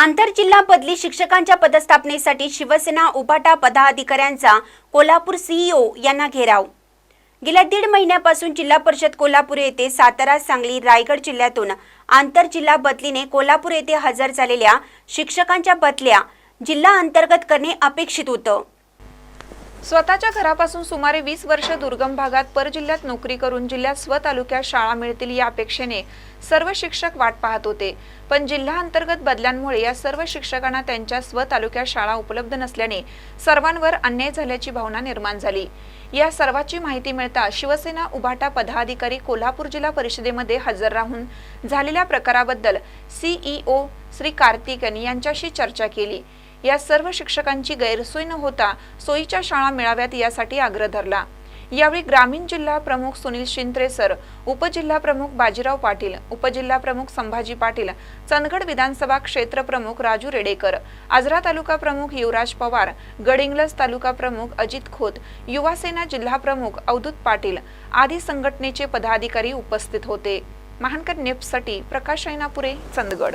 आंतरजिल्हा बदली शिक्षकांच्या पदस्थापनेसाठी शिवसेना उभाटा पदाधिकाऱ्यांचा कोल्हापूर सीईओ यांना घेराव. गेल्या दीड महिन्यापासून जिल्हा परिषद कोल्हापूर येथे सातारा सांगली रायगड जिल्ह्यातून आंतरजिल्हा बदलीने कोल्हापूर येथे हजर झालेल्या शिक्षकांच्या बदल्या जिल्हा अंतर्गत करणे अपेक्षित होतं. स्वतःच्या घरापासून सुमारे वीस वर्ष दुर्गम भागात परजिल्ह्यात नोकरी करून जिल्ह्यात स्वतालुक्यात शाळा मिळतील या अपेक्षेने सर्व शिक्षक वाट पाहत होते. पण जिल्हा अंतर्गत बदल्यांमुळे या सर्व शिक्षकांना त्यांच्या स्वतालुक्यात शाळा उपलब्ध नसल्याने सर्वांवर अन्याय झाल्याची भावना निर्माण झाली. या सर्वाची माहिती मिळता शिवसेना उभाटा पदाधिकारी कोल्हापूर जिल्हा परिषदेमध्ये हजर राहून झालेल्या प्रकाराबद्दल सीईओ श्री कार्तिकन यांच्याशी चर्चा केली. या सर्व शिक्षकांची गैरसोय न होता सोयीच्या शाळा मिळाव्यात यासाठी आग्रह धरला. यावेळी ग्रामीण जिल्हा प्रमुख सुनील शिंत्रे सर उपजिल्हा प्रमुख बाजीराव पाटील उपजिल्हा प्रमुख संभाजी पाटील चंदगड विधानसभा क्षेत्र प्रमुख राजू रेडेकर आजरा तालुका प्रमुख युवराज पवार गडिंग्लज तालुका प्रमुख अजित खोत युवासेना जिल्हा प्रमुख अवधूत पाटील आदी संघटनेचे पदाधिकारी उपस्थित होते. महानकर नेपसाठी प्रकाश ऐनापुरे चंदगड.